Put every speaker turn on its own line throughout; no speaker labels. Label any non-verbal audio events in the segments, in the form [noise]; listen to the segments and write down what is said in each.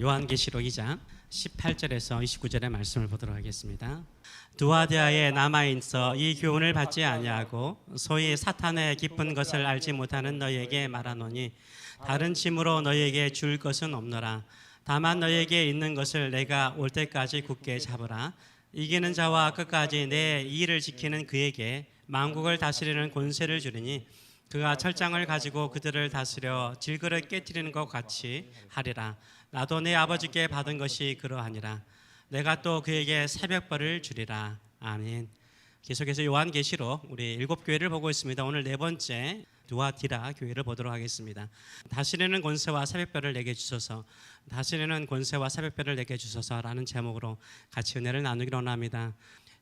요한계시록 2장 18절에서 29절의 말씀을 보도록 하겠습니다. 두아디아에 남아 있어 이 교훈을 받지 아니하고 소위 사탄의 기쁜 것을 알지 못하는 너희에게 말하노니 다른 짐으로 너희에게 줄 것은 없노라. 다만 너희에게 있는 것을 내가 올 때까지 굳게 잡으라. 이기는 자와 끝까지 내 일을 지키는 그에게 만국을 다스리는 권세를 주리니 그가 철장을 가지고 그들을 다스려 질그릇 깨뜨리는 것 같이 하리라. 나도 내 아버지께 받은 것이 그러하니라. 내가 또 그에게 새벽벌을 주리라. 아멘. 계속해서 요한계시록 우리 일곱 교회를 보고 있습니다. 오늘 네 번째 두아티라 교회를 보도록 하겠습니다. 다스리는 권세와 새벽별을 내게 주소서. 다스리는 권세와 새벽별을 내게 주소서라는 제목으로 같이 은혜를 나누기로 합니다.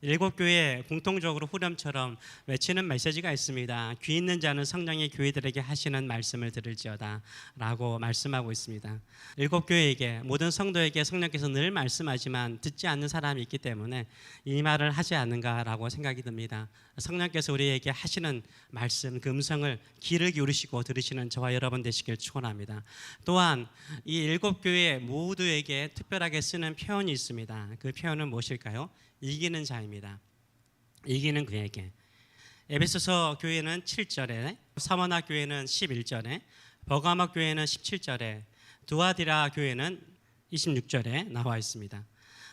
일곱 교회 공통적으로 후렴처럼 외치는 메시지가 있습니다. 귀 있는 자는 성령의 교회들에게 하시는 말씀을 들을지어다라고 말씀하고 있습니다. 일곱 교회에게 모든 성도에게 성령께서 늘 말씀하지만 듣지 않는 사람이 있기 때문에 이 말을 하지 않는가라고 생각이 듭니다. 성령께서 우리에게 하시는 말씀 그 음성을 귀를 기울이시고 들으시는 저와 여러분 되시길 축원합니다. 또한 이 일곱 교회 모두에게 특별하게 쓰는 표현이 있습니다. 그 표현은 무엇일까요? 이기는 자입니다. 이기는 그에게. 에베소서 교회는 7절에, 사모나 교회는 11절에, 버가마 교회는 17절에, 두아디라 교회는 26절에 나와 있습니다.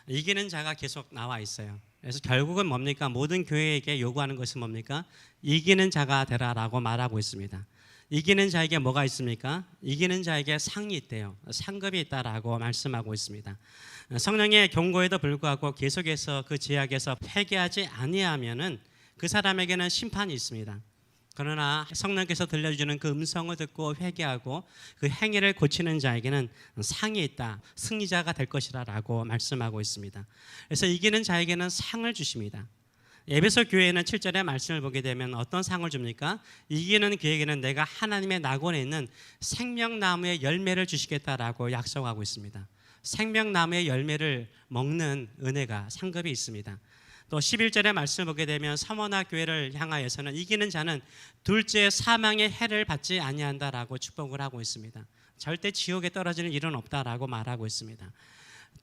이기는 자가 계속 나와 있어요. 그래서 결국은 뭡니까? 모든 교회에게 요구하는 것은 뭡니까? 이기는 자가 되라라고 말하고 있습니다. 이기는 자에게 뭐가 있습니까? 이기는 자에게 상이 있대요. 상급이 있다라고 말씀하고 있습니다. 성령의 경고에도 불구하고 계속해서 그 제약에서 회개하지 아니하면은 그 사람에게는 심판이 있습니다. 그러나 성령께서 들려주는 그 음성을 듣고 회개하고 그 행위를 고치는 자에게는 상이 있다. 승리자가 될 것이라라고 말씀하고 있습니다. 그래서 이기는 자에게는 상을 주십니다. 에베소 교회는 7절의 말씀을 보게 되면 어떤 상을 줍니까? 이기는 그에게는 내가 하나님의 낙원에 있는 생명나무의 열매를 주시겠다라고 약속하고 있습니다. 생명나무의 열매를 먹는 은혜가 상급이 있습니다. 또 11절의 말씀을 보게 되면 사모나 교회를 향하여서는 이기는 자는 둘째 사망의 해를 받지 아니한다라고 축복을 하고 있습니다. 절대 지옥에 떨어지는 일은 없다라고 말하고 있습니다.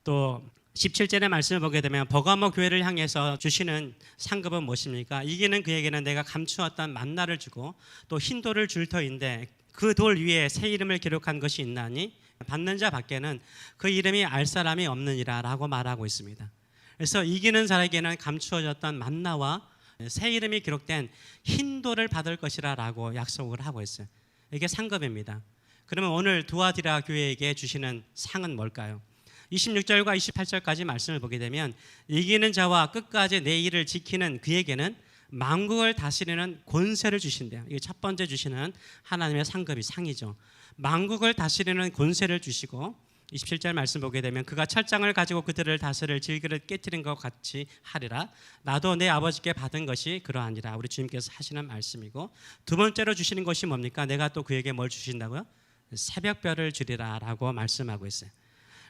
또 17절의 말씀을 보게 되면 버가모 교회를 향해서 주시는 상급은 무엇입니까? 이기는 그에게는 내가 감추었던 만나를 주고 또 흰돌을 줄 터인데 그 돌 위에 새 이름을 기록한 것이 있나니 받는 자 밖에는 그 이름이 알 사람이 없느니라라고 말하고 있습니다. 그래서 이기는 자에게는 감추어졌던 만나와 새 이름이 기록된 흰 돌을 받을 것이라라고 약속을 하고 있어요. 이게 상급입니다. 그러면 오늘 두아디라 교회에게 주시는 상은 뭘까요? 26절과 28절까지 말씀을 보게 되면 이기는 자와 끝까지 내 일을 지키는 그에게는 만국을 다스리는 권세를 주신대요. 이게 첫 번째 주시는 하나님의 상급이 상이죠. 만국을 다스리는 권세를 주시고 27절 말씀 보게 되면 그가 철장을 가지고 그들을 다스릴 질그릇 깨뜨린 것 같이 하리라. 나도 내 아버지께 받은 것이 그러하니라. 우리 주님께서 하시는 말씀이고 두 번째로 주시는 것이 뭡니까? 내가 또 그에게 뭘 주신다고요? 새벽별을 주리라라고 말씀하고 있어요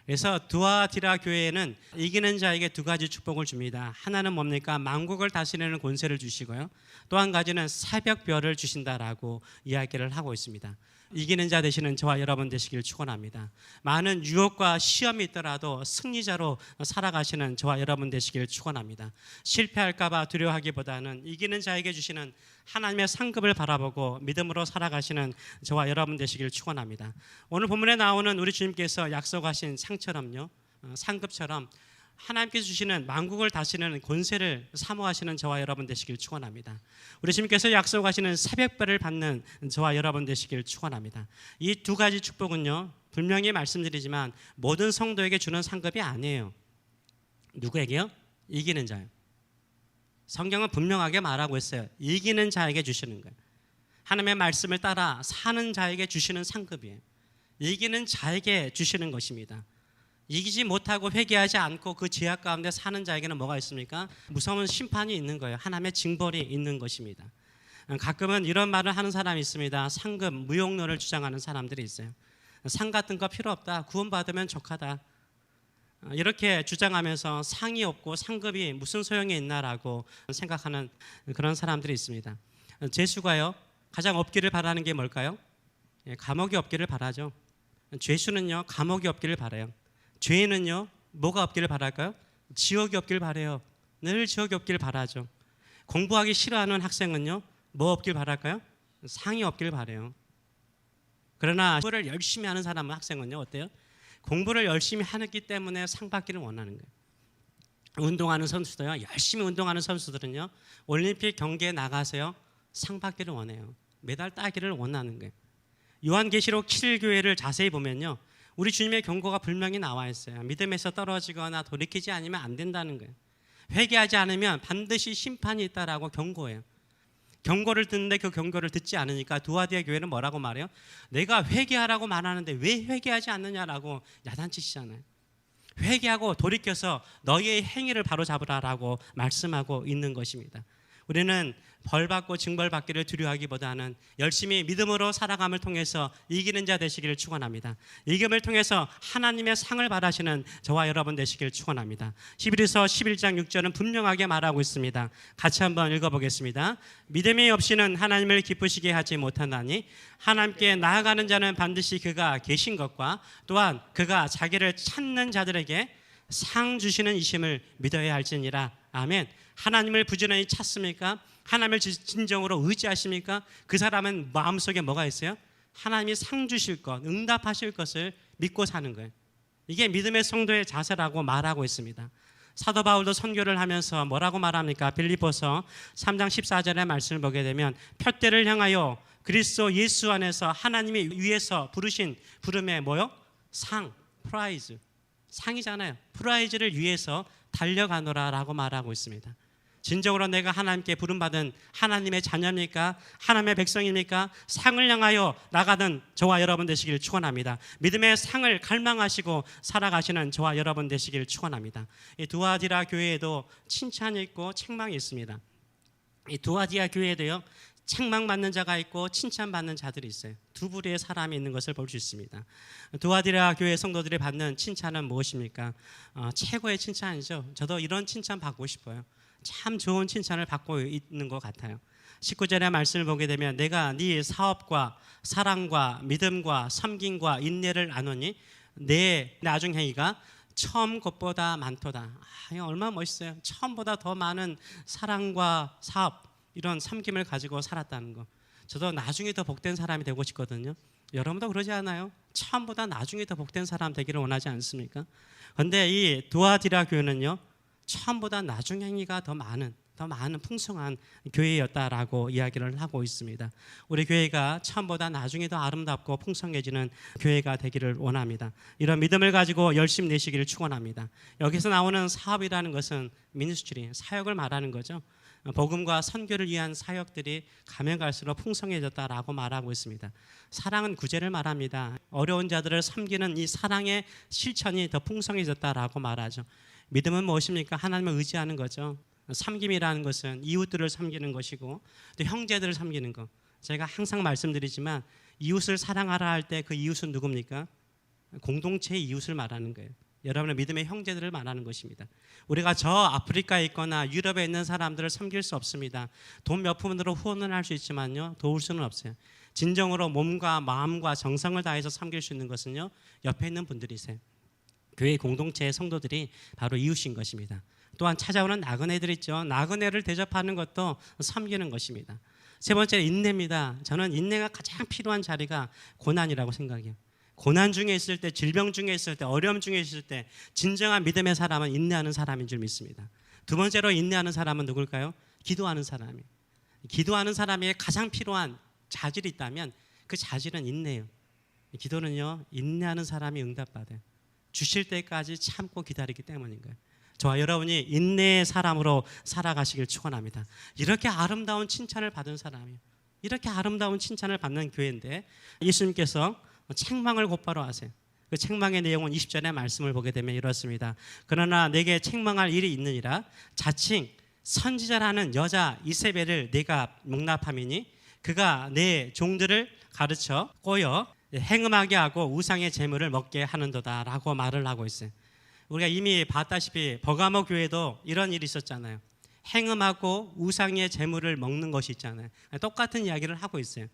그래서 두아디라 교회에는 이기는 자에게 두 가지 축복을 줍니다. 하나는 뭡니까? 만국을 다스리는 권세를 주시고요. 또 한 가지는 새벽별을 주신다라고 이야기를 하고 있습니다. 이기는 자 되시는 저와 여러분 되시길 축원합니다. 많은 유혹과 시험이 있더라도 승리자로 살아가시는 저와 여러분 되시길 축원합니다. 실패할까봐 두려워하기보다는 이기는 자에게 주시는 하나님의 상급을 바라보고 믿음으로 살아가시는 저와 여러분 되시길 축원합니다. 오늘 본문에 나오는 우리 주님께서 약속하신 상처럼요, 어, 상급처럼 하나님께서 주시는 만국을 다스리는 권세를 사모하시는 저와 여러분 되시길 축원합니다. 우리 주님께서 약속하시는 새벽별을 받는 저와 여러분 되시길 축원합니다. 이 두 가지 축복은요. 분명히 말씀드리지만 모든 성도에게 주는 상급이 아니에요. 누구에게요? 이기는 자요. 성경은 분명하게 말하고 있어요. 이기는 자에게 주시는 거예요. 하나님의 말씀을 따라 사는 자에게 주시는 상급이에요. 이기는 자에게 주시는 것입니다. 이기지 못하고 회개하지 않고 그 죄악 가운데 사는 자에게는 뭐가 있습니까? 무서운 심판이 있는 거예요. 하나님의 징벌이 있는 것입니다. 가끔은 이런 말을 하는 사람이 있습니다. 상급, 무용론을 주장하는 사람들이 있어요. 상 같은 거 필요 없다. 구원받으면 족하다. 이렇게 주장하면서 상이 없고 상급이 무슨 소용이 있나라고 생각하는 그런 사람들이 있습니다. 죄수가요 가장 없기를 바라는 게 뭘까요? 예, 감옥이 없기를 바라죠. 죄수는요 감옥이 없기를 바라요. 죄인은요 뭐가 없기를 바랄까요? 지옥이 없길 바래요. 늘 지옥이 없길 바라죠. 공부하기 싫어하는 학생은요 뭐 없길 바랄까요? 상이 없길 바래요. 그러나 공부를 열심히 하는 사람은 학생은요 어때요? 공부를 열심히 하기 때문에 상 받기를 원하는 거예요. 운동하는 선수도요 열심히 운동하는 선수들은요 올림픽 경기에 나가서요 상 받기를 원해요. 메달 따기를 원하는 거예요. 요한계시록 7교회를 자세히 보면요. 우리 주님의 경고가 분명히 나와 있어요. 믿음에서 떨어지거나 돌이키지 않으면 안 된다는 거예요. 회개하지 않으면 반드시 심판이 있다라고 경고해요. 경고를 듣는데 그 경고를 듣지 않으니까 두아디아 교회는 뭐라고 말해요? 내가 회개하라고 말하는데 왜 회개하지 않느냐라고 야단치시잖아요. 회개하고 돌이켜서 너희의 행위를 바로 잡으라라고 말씀하고 있는 것입니다. 우리는 벌 받고 징벌 받기를 두려워하기보다는 열심히 믿음으로 살아감을 통해서 이기는 자 되시기를 축원합니다. 이김을 통해서 하나님의 상을 바라시는 저와 여러분 되시기를 축원합니다. 히브리서 11장 6절은 분명하게 말하고 있습니다. 같이 한번 읽어 보겠습니다. 믿음이 없이는 하나님을 기쁘시게 하지 못하나니 하나님께 나아가는 자는 반드시 그가 계신 것과 또한 그가 자기를 찾는 자들에게 상 주시는 이심을 믿어야 할지니라. 아멘. 하나님을 부지런히 찾습니까? 하나님을 진- 진정으로 의지하십니까? 그 사람은 마음속에 뭐가 있어요? 하나님이 상 주실 것, 응답하실 것을 믿고 사는 거예요. 이게 믿음의 성도의 자세라고 말하고 있습니다. 사도 바울도 선교를 하면서 뭐라고 말합니까? 빌립보서 3장 14절의 말씀을 보게 되면 표대를 향하여 그리스도 예수 안에서 하나님이 위에서 부르신 부름에 뭐요? 상, 프라이즈. 상이잖아요. 프라이즈를 위해서 달려가노라라고 말하고 있습니다. 진정으로 내가 하나님께 부름받은 하나님의 자녀입니까? 하나님의 백성입니까? 상을 향하여 나가는 저와 여러분 되시기를 축원합니다. 믿음의 상을 갈망하시고 살아가시는 저와 여러분 되시기를 축원합니다. 이 두아디라 교회에도 칭찬이 있고 책망이 있습니다. 이 두아디아 교회에도요. 책망받는 자가 있고 칭찬받는 자들이 있어요. 두 부류의 사람이 있는 것을 볼 수 있습니다. 두아디라 교회 성도들이 받는 칭찬은 무엇입니까? 어, 최고의 칭찬이죠. 저도 이런 칭찬 받고 싶어요. 참 좋은 칭찬을 받고 있는 것 같아요. 19절의 말씀을 보게 되면 내가 네 사업과 사랑과 믿음과 섬김과 인내를 아노니 내 나중 행위가 처음 것보다 많도다. 아, 얼마나 멋있어요. 처음보다 더 많은 사랑과 사업 이런 섬김을 가지고 살았다는 거. 저도 나중에 더 복된 사람이 되고 싶거든요. 여러분도 그러지 않아요? 처음보다 나중에 더 복된 사람 되기를 원하지 않습니까? 그런데 이 두아디라 교회는요. 처음보다 나중 행위가 더 많은 더 많은 풍성한 교회였다라고 이야기를 하고 있습니다. 우리 교회가 처음보다 나중에 더 아름답고 풍성해지는 교회가 되기를 원합니다. 이런 믿음을 가지고 열심 내시기를 축원합니다. 여기서 나오는 사업이라는 것은 미니스트리 사역을 말하는 거죠. 복음과 선교를 위한 사역들이 가면 갈수록 풍성해졌다라고 말하고 있습니다. 사랑은 구제를 말합니다. 어려운 자들을 섬기는 이 사랑의 실천이 더 풍성해졌다라고 말하죠. 믿음은 무엇입니까? 하나님을 의지하는 거죠. 섬김이라는 것은 이웃들을 섬기는 것이고 또 형제들을 섬기는 것. 제가 항상 말씀드리지만 이웃을 사랑하라 할 때 그 이웃은 누굽니까? 공동체의 이웃을 말하는 거예요. 여러분의 믿음의 형제들을 말하는 것입니다. 우리가 저 아프리카에 있거나 유럽에 있는 사람들을 섬길 수 없습니다. 돈 몇 푼으로 후원을 할수 있지만요. 도울 수는 없어요. 진정으로 몸과 마음과 정성을 다해서 섬길 수 있는 것은요. 옆에 있는 분들이세요. 교회 공동체의 성도들이 바로 이웃인 것입니다. 또한 찾아오는 나그네들 있죠. 나그네를 대접하는 것도 섬기는 것입니다. 세 번째 인내입니다. 저는 인내가 가장 필요한 자리가 고난이라고 생각해요. 고난 중에 있을 때, 질병 중에 있을 때, 어려움 중에 있을 때 진정한 믿음의 사람은 인내하는 사람인 줄 믿습니다. 두 번째로 인내하는 사람은 누굴까요? 기도하는 사람이. 기도하는 사람에게 가장 필요한 자질이 있다면 그 자질은 인내예요. 기도는요, 인내하는 사람이 응답받아요. 주실 때까지 참고 기다리기 때문인 거예요. 저와 여러분이 인내의 사람으로 살아가시길 축원합니다. 이렇게 아름다운 칭찬을 받은 사람이요. 이렇게 아름다운 칭찬을 받는 교회인데 예수님께서 책망을 곧바로 하세요. 그 책망의 내용은 20절의 말씀을 보게 되면 이렇습니다. 그러나 내게 책망할 일이 있느니라 자칭 선지자라는 여자 이세벨을 내가 용납함이니 그가 내 종들을 가르쳐 꼬여 행음하게 하고 우상의 재물을 먹게 하는도다라고 말을 하고 있어요. 우리가 이미 봤다시피 버가모 교회도 이런 일이 있었잖아요. 행음하고 우상의 재물을 먹는 것이 있잖아요. 똑같은 이야기를 하고 있어요.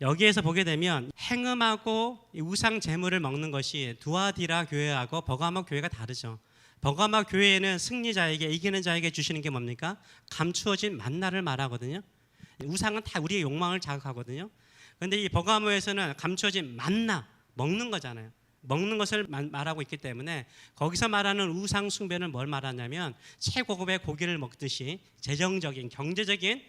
여기에서 보게 되면 행음하고 이 우상 제물을 먹는 것이 두아디라 교회하고 버가모 교회가 다르죠. 버가모 교회는 승리자에게 이기는 자에게 주시는 게 뭡니까? 감추어진 만나를 말하거든요. 우상은 다 우리의 욕망을 자극하거든요. 근데 이 버가모에서는 감추어진 만나 먹는 거잖아요. 먹는 것을 말- 말하고 있기 때문에 거기서 말하는 우상 숭배는 뭘 말하냐면 최고급의 고기를 먹듯이 재정적인 경제적인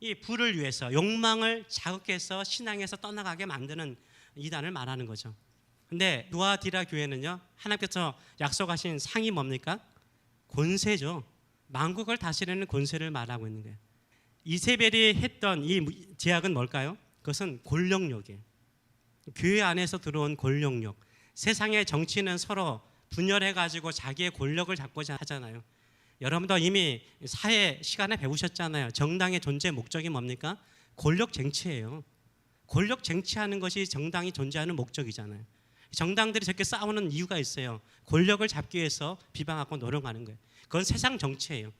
이 부를 위해서 욕망을 자극해서 신앙에서 떠나가게 만드는 이단을 말하는 거죠. 근데 누아디라 교회는요 하나님께서 약속하신 상이 뭡니까? 권세죠. 만국을 다스리는 권세를 말하고 있는 거예요. 이세벨이 했던 이 제약은 뭘까요? 그것은 권력욕이에요. 교회 안에서 들어온 권력욕. 세상의 정치는 서로 분열해 가지고 자기의 권력을 잡고자 하잖아요. 여러분도 이미 사회 시간에 배우셨잖아요. 정당의 존재 목적이 뭡니까? 권력 쟁취예요. 권력 쟁취하는 것이 정당이 존재하는 목적이잖아요. 정당들이 저렇게 싸우는 이유가 있어요. 권력을 잡기 위해서 비방하고 노력하는 거예요. 그건 세상 정치예요.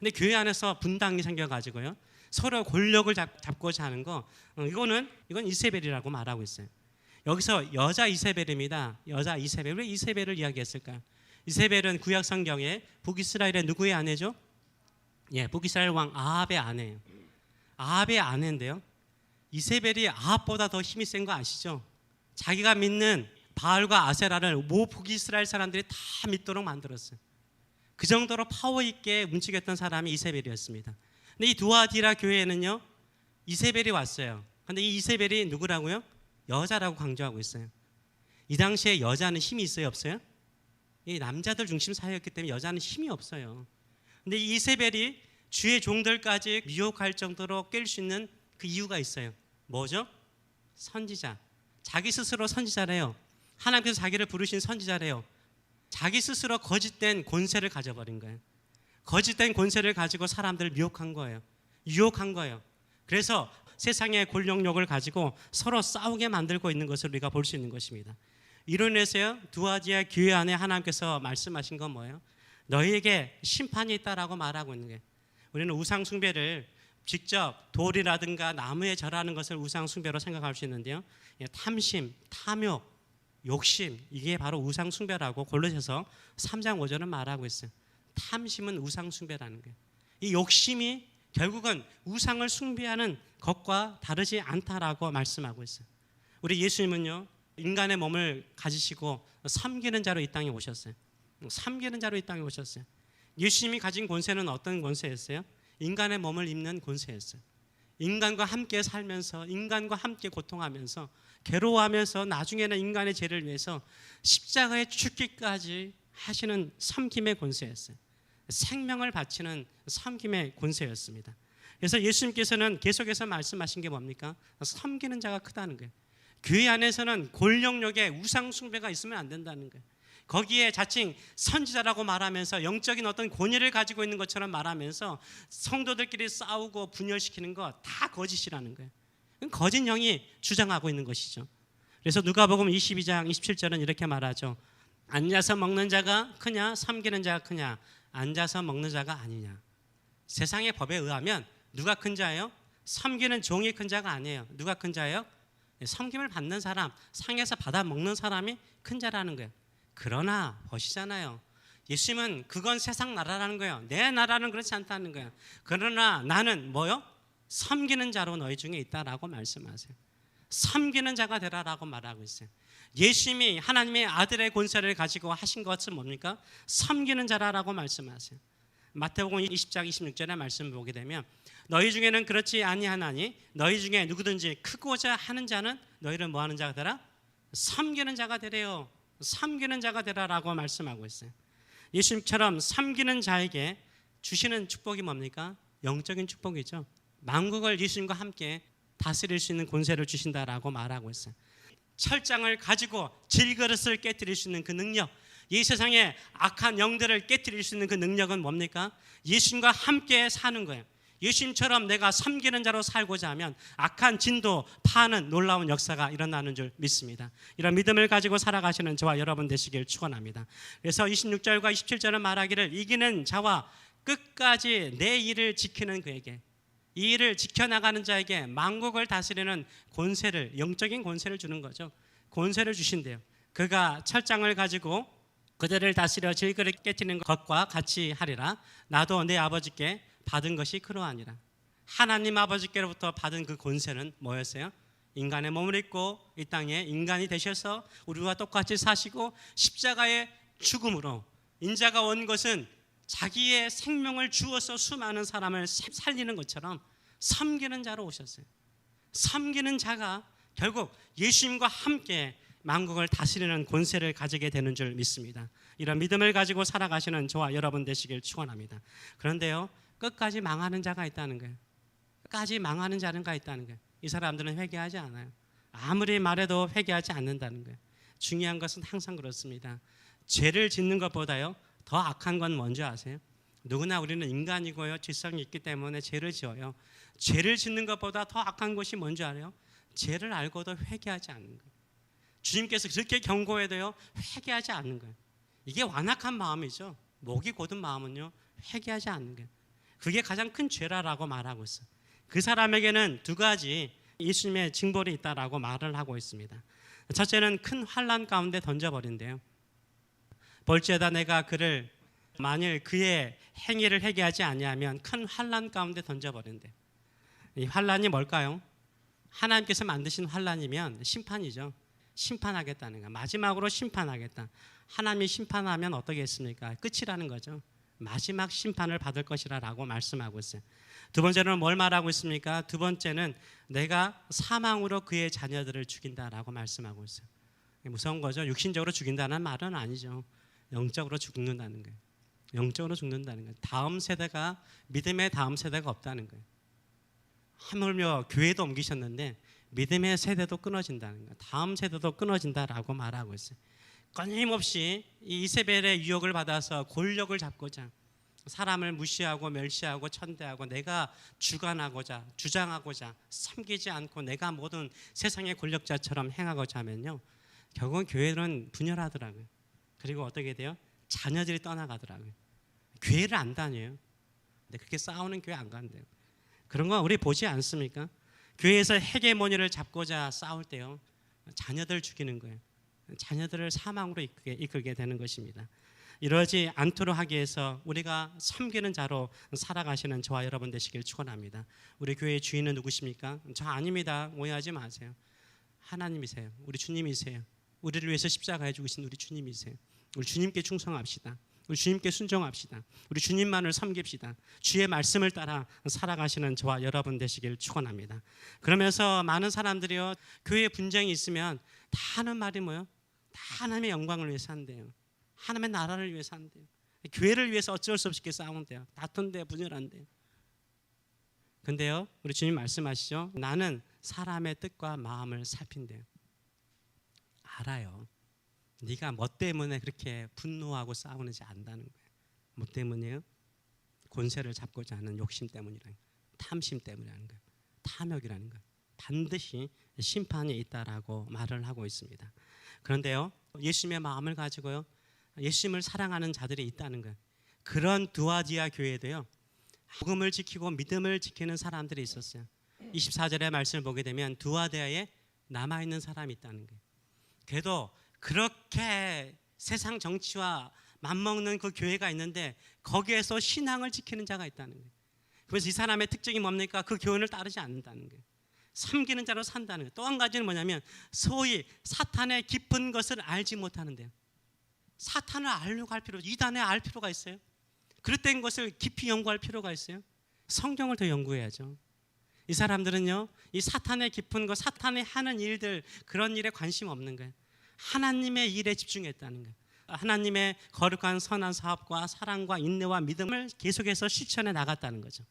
근데 교회 안에서 분당이 생겨가지고요. 서로 권력을 잡, 잡고자 하는 거 어, 이거는 이건 이세벨이라고 말하고 있어요. 여기서 여자 이세벨입니다. 여자 이세벨 왜 이세벨을 이야기했을까요? 이세벨은 구약 성경에 북이스라엘의 누구의 아내죠? 예, 북이스라엘 왕 아합의 아내예요. 아합의 아내인데요. 이세벨이 아합보다 더 힘이 센 거 아시죠? 자기가 믿는 바알과 아세라를 모 북이스라엘 사람들이 다 믿도록 만들었어요. 그 정도로 파워 있게 움직였던 사람이 이세벨이었습니다. 근데 이 두아디라 교회에는요 이세벨이 왔어요. 근데 이 이세벨이 누구라고요? 여자라고 강조하고 있어요. 이 당시에 여자는 힘이 있어요, 없어요? 이 남자들 중심 사회였기 때문에 여자는 힘이 없어요. 근데 이 이세벨이 주의 종들까지 미혹할 정도로 깰 수 있는 그 이유가 있어요. 뭐죠? 선지자. 자기 스스로 선지자래요. 하나님께서 자기를 부르신 선지자래요. 자기 스스로 거짓된 권세를 가져버린 거예요. 거짓된 권세를 가지고 사람들을 미혹한 거예요. 유혹한 거예요. 그래서 세상의 권력력을 가지고 서로 싸우게 만들고 있는 것을 우리가 볼 수 있는 것입니다. 이로 인해서요 두아디아 교회 안에 하나님께서 말씀하신 건 뭐예요? 너희에게 심판이 있다라고 말하고 있는 거예요. 우리는 우상 숭배를 직접 돌이라든가 나무에 절하는 것을 우상 숭배로 생각할 수 있는데요. 예, 탐심, 탐욕, 욕심 이게 바로 우상 숭배라고 골로새서 3장 5절은 말하고 있어요. 탐심은 우상 숭배라는 거예요. 이 욕심이 결국은 우상을 숭배하는 것과 다르지 않다라고 말씀하고 있어요. 우리 예수님은요 인간의 몸을 가지시고 섬기는 자로 이 땅에 오셨어요. 섬기는 자로 이 땅에 오셨어요. 예수님이 가진 권세는 어떤 권세였어요? 인간의 몸을 입는 권세였어요. 인간과 함께 살면서 인간과 함께 고통하면서 괴로워하면서 나중에는 인간의 죄를 위해서 십자가에 죽기까지 하시는 섬김의 권세였어요. 생명을 바치는 섬김의 권세였습니다. 그래서 예수님께서는 계속해서 말씀하신 게 뭡니까? 섬기는 자가 크다는 거예요. 교회 안에서는 권력력에 우상 숭배가 있으면 안 된다는 거예요. 거기에 자칭 선지자라고 말하면서 영적인 어떤 권위를 가지고 있는 것처럼 말하면서 성도들끼리 싸우고 분열시키는 거 다 거짓이라는 거예요. 거짓 영이 주장하고 있는 것이죠. 그래서 누가복음 22장 27절은 이렇게 말하죠. 앉아서 먹는 자가 크냐 섬기는 자가 크냐 앉아서 먹는 자가 아니냐. 세상의 법에 의하면 누가 큰 자예요? 섬기는 종이 큰 자가 아니에요. 누가 큰 자예요? 섬김을 받는 사람, 상에서 받아 먹는 사람이 큰 자라는 거예요. 그러나 보시잖아요. 예수님은 그건 세상 나라라는 거예요. 내 나라는 그렇지 않다는 거예요. 그러나 나는 뭐요? 섬기는 자로 너희 중에 있다라고 말씀하세요. 섬기는 자가 되라라고 말하고 있어요. 예수님이 하나님의 아들의 권세를 가지고 하신 것은 뭡니까? 섬기는 자라라고 말씀하세요. 마태복음 20장 26절의 말씀을 보게 되면 너희 중에는 그렇지 아니하나니 너희 중에 누구든지 크고자 하는 자는 너희를 뭐 하는 자가 되라? 섬기는 자가 되래요. 섬기는 자가 되라라고 말씀하고 있어요. 예수님처럼 섬기는 자에게 주시는 축복이 뭡니까? 영적인 축복이죠. 만국을 예수님과 함께 다스릴 수 있는 권세를 주신다라고 말하고 있어요. 철장을 가지고 질그릇을 깨뜨릴 수 있는 그 능력, 이 세상의 악한 영들을 깨뜨릴 수 있는 그 능력은 뭡니까? 예수님과 함께 사는 거예요. 예수님처럼 내가 섬기는 자로 살고자 하면 악한 진도 파는 놀라운 역사가 일어나는 줄 믿습니다. 이런 믿음을 가지고 살아가시는 저와 여러분 되시길 축원합니다. 그래서 26절과 27절은 말하기를 이기는 자와 끝까지 내 일을 지키는 그에게 이 일을 지켜나가는 자에게 만국을 다스리는 권세를 영적인 권세를 주는 거죠. 권세를 주신대요. 그가 철장을 가지고 그들을 다스려 질그를 깨뜨리는 것과 같이 하리라. 나도 내 아버지께 받은 것이 그러하니라. 하나님 아버지께로부터 받은 그 권세는 뭐였어요? 인간의 몸을 입고 이 땅에 인간이 되셔서 우리와 똑같이 사시고 십자가의 죽음으로 인자가 온 것은 자기의 생명을 주어서 수많은 사람을 살리는 것처럼 섬기는 자로 오셨어요. 섬기는 자가 결국 예수님과 함께 만국을 다스리는 권세를 가지게 되는 줄 믿습니다. 이런 믿음을 가지고 살아가시는 저와 여러분 되시길 축원합니다. 그런데요, 끝까지 망하는 자가 있다는 거예요. 끝까지 망하는 자가 있다는 거예요. 이 사람들은 회개하지 않아요. 아무리 말해도 회개하지 않는다는 거예요. 중요한 것은 항상 그렇습니다. 죄를 짓는 것보다요, 더 악한 건 뭔지 아세요? 누구나 우리는 인간이고요, 질성이 있기 때문에 죄를 지어요. 죄를 짓는 것보다 더 악한 것이 뭔지 알아요? 죄를 알고도 회개하지 않는 거예요. 주님께서 그렇게 경고해도요 회개하지 않는 거예요. 이게 완악한 마음이죠. 목이 곧은 마음은요 회개하지 않는 거예요. 그게 가장 큰 죄라라고 말하고 있어. 그 사람에게는 두 가지 예수님의 징벌이 있다라고 말을 하고 있습니다. 첫째는 큰 환란 가운데 던져버린대요. 벌죄다 내가 그를 만일 그의 행위를 회개하지 아니하면 큰 환란 가운데 던져버린대. 이 환란이 뭘까요? 하나님께서 만드신 환란이면 심판이죠. 심판하겠다는 거. 마지막으로 심판하겠다. 하나님이 심판하면 어떻겠습니까? 끝이라는 거죠. 마지막 심판을 받을 것이라라고 말씀하고 있어요. 두 번째는 뭘 말하고 있습니까? 두 번째는 내가 사망으로 그의 자녀들을 죽인다라고 말씀하고 있어요. 무서운 거죠. 육신적으로 죽인다는 말은 아니죠. 영적으로 죽는다는 거예요. 영적으로 죽는다는 거예요. 다음 세대가 믿음의 다음 세대가 없다는 거예요. 하물며 교회도 옮기셨는데 믿음의 세대도 끊어진다는 거. 다음 세대도 끊어진다라고 말하고 있어요. 끊임없이 이 이세벨의 유혹을 받아서 권력을 잡고자 사람을 무시하고 멸시하고 천대하고 내가 주관하고자 주장하고자 섬기지 않고 내가 모든 세상의 권력자처럼 행하고자 하면요. 결국은 교회는 분열하더라고요. 그리고 어떻게 돼요? 자녀들이 떠나가더라고요. 교회를 안 다녀요. 근데 그렇게 싸우는 교회 안 간대요. 그런 거 우리 보지 않습니까? 교회에서 헤게모니를 잡고자 싸울 때요. 자녀들 죽이는 거예요. 자녀들을 사망으로 이끌게, 이끌게 되는 것입니다. 이러지 않도록 하기 위해서 우리가 섬기는 자로 살아가시는 저와 여러분 되시길 축원합니다. 우리 교회의 주인은 누구십니까? 저 아닙니다. 오해하지 마세요. 하나님이세요. 우리 주님이세요. 우리를 위해서 십자가에 죽으신 우리 주님이세요. 우리 주님께 충성합시다. 우리 주님께 순종합시다. 우리 주님만을 섬깁시다. 주의 말씀을 따라 살아가시는 저와 여러분 되시길 축원합니다. 그러면서 많은 사람들이요 교회 분쟁이 있으면 다 하는 말이 뭐요? 다 하나님의 영광을 위해서 한대요. 하나님의 나라를 위해서 한대요. 교회를 위해서 어쩔 수 없이 싸운대요. 다툰대 분열한대요. 근데요 우리 주님 말씀하시죠. 나는 사람의 뜻과 마음을 살핀대요. 알아요. 네가 뭐 때문에 그렇게 분노하고 싸우는지 안다는 거예요. 뭐 때문이에요? 권세를 잡고자 하는 욕심 때문이라는 거예요. 탐심 때문이라는 거예요. 탐욕이라는 거예요. 반드시 심판이 있다라고 말을 하고 있습니다. 그런데요, 예수님의 마음을 가지고요, 예수님을 사랑하는 자들이 있다는 거예요. 그런 두아디아 교회도요, 복음을 지키고 믿음을 지키는 사람들이 있었어요. 24절의 말씀을 보게 되면 두아디아에 남아 있는 사람이 있다는 거예요. 그래도 그렇게 세상 정치와 맞먹는 그 교회가 있는데 거기에서 신앙을 지키는 자가 있다는 거예요. 그래서 이 사람의 특징이 뭡니까? 그 교훈을 따르지 않는다는 거예요. 섬기는 자로 산다는 거예요. 또 한 가지는 뭐냐면 소위 사탄의 깊은 것을 알지 못하는데요. 사탄을 알려고 할 필요, 이단에 알 필요가 있어요. 그릇된 것을 깊이 연구할 필요가 있어요. 성경을 더 연구해야죠. 이 사람들은요, 이 사탄의 깊은 것, 사탄이 하는 일들 그런 일에 관심 없는 거예요. 하나님의 일에 집중했다는 거예요. 하나님의 거룩한 선한 사업과 사랑과 인내와 믿음을 계속해서 실천해 나갔다는 거죠.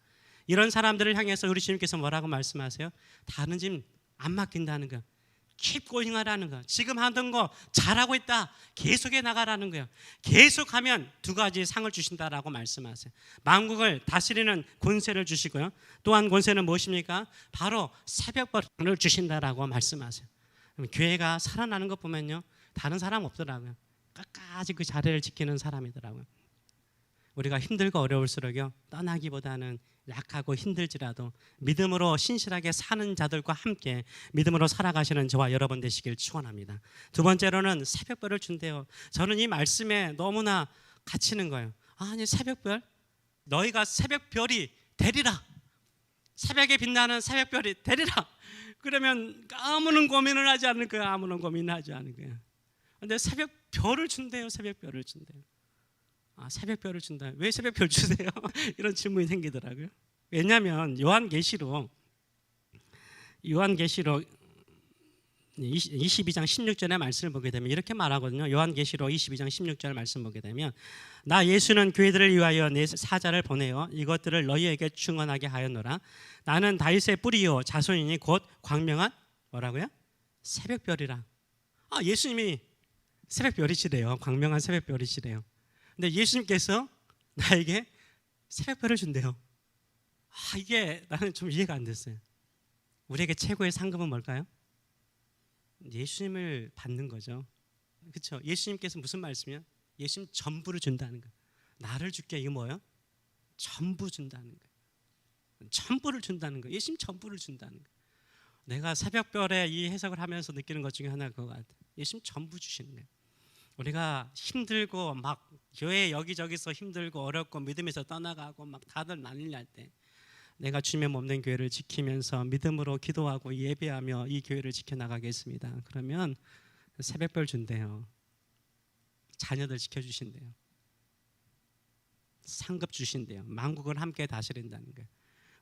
이런 사람들을 향해서 우리 주님께서 뭐라고 말씀하세요? 다른 짐 안 맡긴다는 거. Keep going 하라는 거. 지금 하던 거 잘하고 있다. 계속해 나가라는 거예요. 계속하면 두 가지 상을 주신다라고 말씀하세요. 만국을 다스리는 권세를 주시고요. 또한 권세는 무엇입니까? 바로 새벽벌을 주신다라고 말씀하세요. 교회가 살아나는 것 보면요. 다른 사람 없더라고요. 끝까지 그 자리를 지키는 사람이더라고요. 우리가 힘들고 어려울수록요 떠나기보다는 약하고 힘들지라도 믿음으로 신실하게 사는 자들과 함께 믿음으로 살아가시는 저와 여러분 되시길 축원합니다. 두 번째로는 새벽별을 준대요. 저는 이 말씀에 너무나 갇히는 거예요. 아니 새벽별 너희가 새벽별이 되리라. 새벽에 빛나는 새벽별이 되리라. 그러면 아무런 고민을 하지 않을 거야. 아무런 고민하지 않을 거야. 근데 새벽별을 준대요. 새벽별을 준대요. 아, 새벽별을 준다. 왜 새벽별 주세요? [laughs] 이런 질문이 생기더라고요. 왜냐하면 요한계시록 요한계시록 22장 16절의 말씀을 보게 되면 이렇게 말하거든요. 요한계시록 22장 16절 말씀 보게 되면 나 예수는 교회들을 위하여 내 사자를 보내어 이것들을 너희에게 증언하게 하였노라. 나는 다윗의 뿌리요 자손이니 곧 광명한 뭐라고요? 새벽별이라. 아 예수님이 새벽별이시래요. 광명한 새벽별이시래요. 근데 예수님께서 [laughs] 나에게 새벽별을 준대요. 아, 이게 나는 좀 이해가 안 됐어요. 우리에게 최고의 상급은 뭘까요? 예수님을 받는 거죠. 그렇죠? 예수님께서 무슨 말씀이요? 예수님 전부를 준다는 거. 나를 줄게 이게 뭐예요? 전부 준다는 거. 전부를 준다는 거. 예수님 전부를 준다는 거. 내가 새벽별에 이 해석을 하면서 느끼는 것 중에 하나가 그거 같아요. 예수님 전부 주시는 거예요. 우리가 힘들고 막 교회 여기저기서 힘들고 어렵고 믿음에서 떠나가고 막 다들 난리 날 때 내가 주님의 몸된 교회를 지키면서 믿음으로 기도하고 예배하며 이 교회를 지켜나가겠습니다. 그러면 새벽별 준대요. 자녀들 지켜주신대요. 상급 주신대요. 만국을 함께 다스린다는 거예요.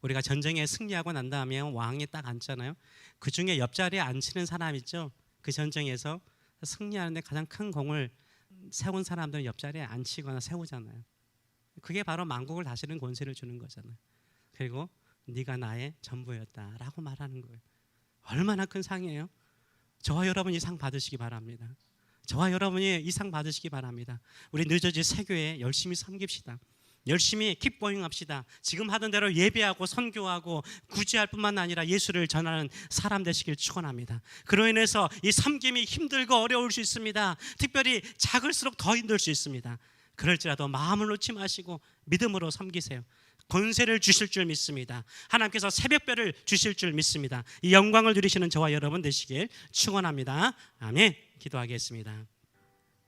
우리가 전쟁에 승리하고 난 다음에 왕이 딱 앉잖아요. 그 중에 옆자리에 앉히는 사람 있죠. 그 전쟁에서 승리하는데 가장 큰 공을 세운 사람들은 옆자리에 앉히거나 세우잖아요. 그게 바로 만국을 다스리는 권세를 주는 거잖아요. 그리고 네가 나의 전부였다라고 말하는 거예요. 얼마나 큰 상이에요? 저와 여러분이 상 받으시기 바랍니다. 저와 여러분이 이 상 받으시기 바랍니다. 우리 늦어지 세교회 열심히 섬깁시다. 열심히 킵보잉 합시다. 지금 하던 대로 예배하고 선교하고 구제할 뿐만 아니라 예수를 전하는 사람 되시길 축원합니다. 그로 인해서 이 섬김이 힘들고 어려울 수 있습니다. 특별히 작을수록 더 힘들 수 있습니다. 그럴지라도 마음을 놓지 마시고 믿음으로 섬기세요. 권세를 주실 줄 믿습니다. 하나님께서 새벽별을 주실 줄 믿습니다. 이 영광을 누리시는 저와 여러분 되시길 축원합니다. 아멘. 기도하겠습니다.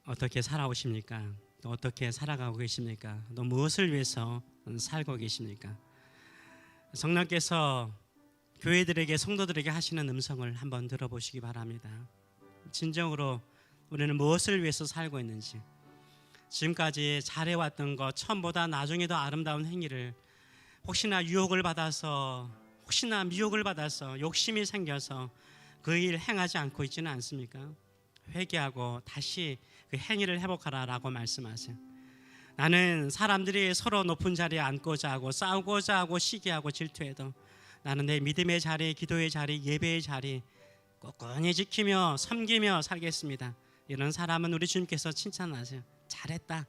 어떻게 살아오십니까? 또 어떻게 살아가고 계십니까? 또 무엇을 위해서 살고 계십니까? 성령께서 교회들에게 성도들에게 하시는 음성을 한번 들어보시기 바랍니다. 진정으로 우리는 무엇을 위해서 살고 있는지 지금까지 잘해왔던 것 처음보다 나중에 더 아름다운 행위를 혹시나 유혹을 받아서 혹시나 미혹을 받아서 욕심이 생겨서 그 일 행하지 않고 있지는 않습니까? 회개하고 다시 그 행위를 회복하라라고 말씀하세요. 나는 사람들이 서로 높은 자리에 앉고자 하고 싸우고자 하고 시기하고 질투해도 나는 내 믿음의 자리, 기도의 자리, 예배의 자리 ቁቁ니 지키며 섬기며 살겠습니다. 이런 사람은 우리 주님께서 칭찬하세요. 잘했다.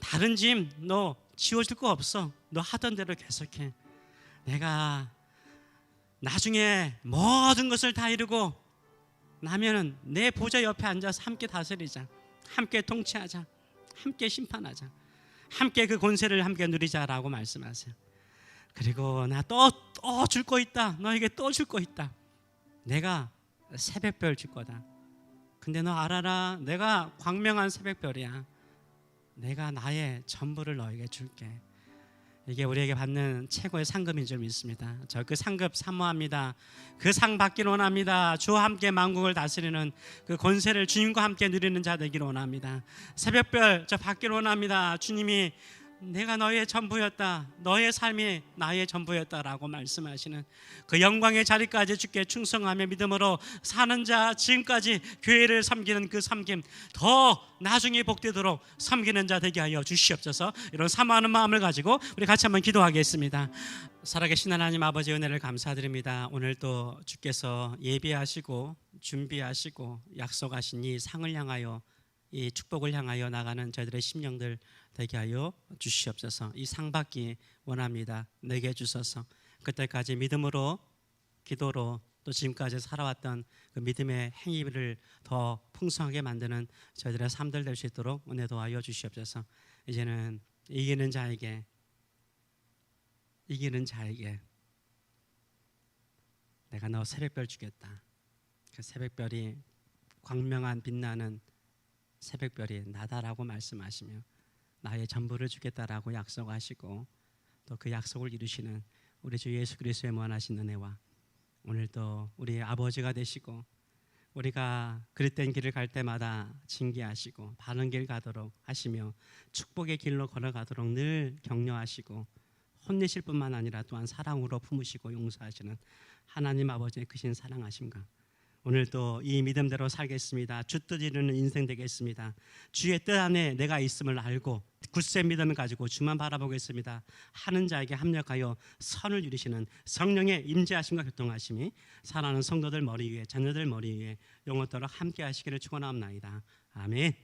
다른 짐 너 지워줄 거 없어. 너 하던 대로 계속해. 내가 나중에 모든 것을 다 이루고 나면은 내 보좌 옆에 앉아서 함께 다스리자. 함께 통치하자. 함께 심판하자. 함께 그 권세를 함께 누리자라고 말씀하세요. 그리고 나 또 또 줄 거 있다. 너에게 또 줄 거 있다. 내가 새벽별 줄 거다. 근데 너 알아라. 내가 광명한 새벽별이야. 내가 나의 전부를 너에게 줄게. 이게 우리에게 받는 최고의 상급인 줄 믿습니다. 저 그 상급 사모합니다. 그 상 받기를 원합니다. 주와 함께 만국을 다스리는 그 권세를 주님과 함께 누리는 자 되기를 원합니다. 새벽별 저 받기를 원합니다. 주님이 내가 너의 전부였다. 너의 삶이 나의 전부였다라고 말씀하시는 그 영광의 자리까지 주께 충성하며 믿음으로 사는 자 지금까지 교회를 섬기는 그 섬김 더 나중에 복되도록 섬기는 자 되게 하여 주시옵소서. 이런 사모하는 마음을 가지고 우리 같이 한번 기도하겠습니다. 살아계신 하나님 아버지 은혜를 감사드립니다. 오늘 또 주께서 예비하시고 준비하시고 약속하신 이 상을 향하여 이 축복을 향하여 나가는 저희들의 심령들 되게 하여 주시옵소서. 이 상 받기 원합니다. 내게 주소서. 그때까지 믿음으로 기도로 또 지금까지 살아왔던 그 믿음의 행위를 더 풍성하게 만드는 저희들의 삶들 될 수 있도록 은혜 도하여 주시옵소서. 이제는 이기는 자에게 이기는 자에게 내가 너 새벽별 주겠다. 그 새벽별이 광명한 빛나는 새벽별이 나다라고 말씀하시며 나의 전부를 주겠다라고 약속하시고 또 그 약속을 이루시는 우리 주 예수 그리스도의 무한하신 은혜와 오늘도 우리 아버지가 되시고 우리가 그릇된 길을 갈 때마다 징계하시고 바른 길 가도록 하시며 축복의 길로 걸어가도록 늘 격려하시고 혼내실 뿐만 아니라 또한 사랑으로 품으시고 용서하시는 하나님 아버지의 크신 사랑하심과 오늘도 이 믿음대로 살겠습니다. 주뜻 이루는 인생 되겠습니다. 주의 뜻 안에 내가 있음을 알고 굳세 믿음을 가지고 주만 바라보겠습니다. 하는 자에게 합력하여 선을 이루시는 성령의 임재하심과 교통하심이 사랑하는 성도들 머리 위에 자녀들 머리 위에 영원토록 함께 하시기를 축원합니다. 아멘.